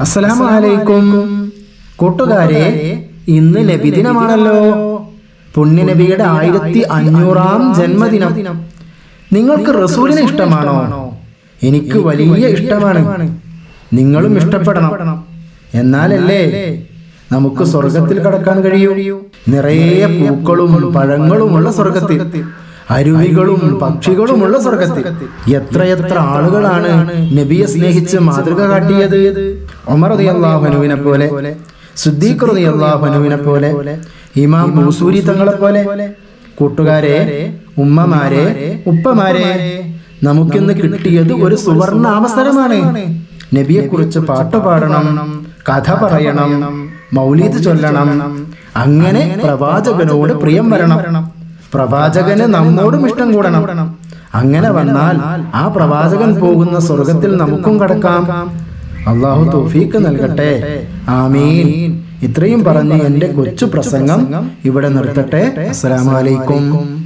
അസ്സലാമു അലൈക്കും. കൂട്ടുകാരെ ഇന്ന് നബിദിനമാണല്ലോ. പുണ്യനബിയുടെ ആയിരത്തി അഞ്ഞൂറാം ജന്മദിനം. നിങ്ങൾക്ക് റസൂലിനെ ഇഷ്ടമാണോ? എനിക്ക് വലിയ ഇഷ്ടമാണ്. നിങ്ങളും ഇഷ്ടപ്പെടണം. എന്നാലല്ലേ നമുക്ക് സ്വർഗത്തിൽ കടക്കാൻ കഴിയൂ. നിറയെ പൂക്കളും പഴങ്ങളുമുള്ള സ്വർഗത്തിൽ അരുവികളും പക്ഷികളുമുള്ള സ്വർഗത്തിൽ. എത്രയെത്ര ആളുകളാണ് നബിയെ സ്നേഹിച്ച് മാതൃക കാട്ടിയത്. ഒമർ അള്ളാഹുനുവിനെ പോലെ സുദ്ദീഖ് അള്ളാഹുനുവിനെ പോലെ ഇമാം മൂസൂരി തങ്ങളെ പോലെ കൂട്ടുകാരെ ഉമ്മമാരെ ഉപ്പമാരെ നമുക്കിന്ന് കിട്ടിയത് ഒരു സുവർണ അവസരമാണ് നബിയെ കുറിച്ച് പാട്ട് പാടണം കഥ പറയണം മൗലീദ് ചൊല്ലണം അങ്ങനെ പ്രവാചകനോട് പ്രിയം വരണം. പ്രവാചകന് നമ്മോടും ഇഷ്ടം കൂടണം. അങ്ങനെ വന്നാൽ ആ പ്രവാചകൻ പോകുന്ന സ്വർഗത്തിൽ നമുക്കും കടക്കാം. അള്ളാഹു തോഫീക്ക് നൽകട്ടെ. ആമീൻ. ഇത്രയും പറഞ്ഞ് എന്റെ കൊച്ചു പ്രസംഗം ഇവിടെ നിർത്തട്ടെ. അസ്സലാമു അലൈക്കും.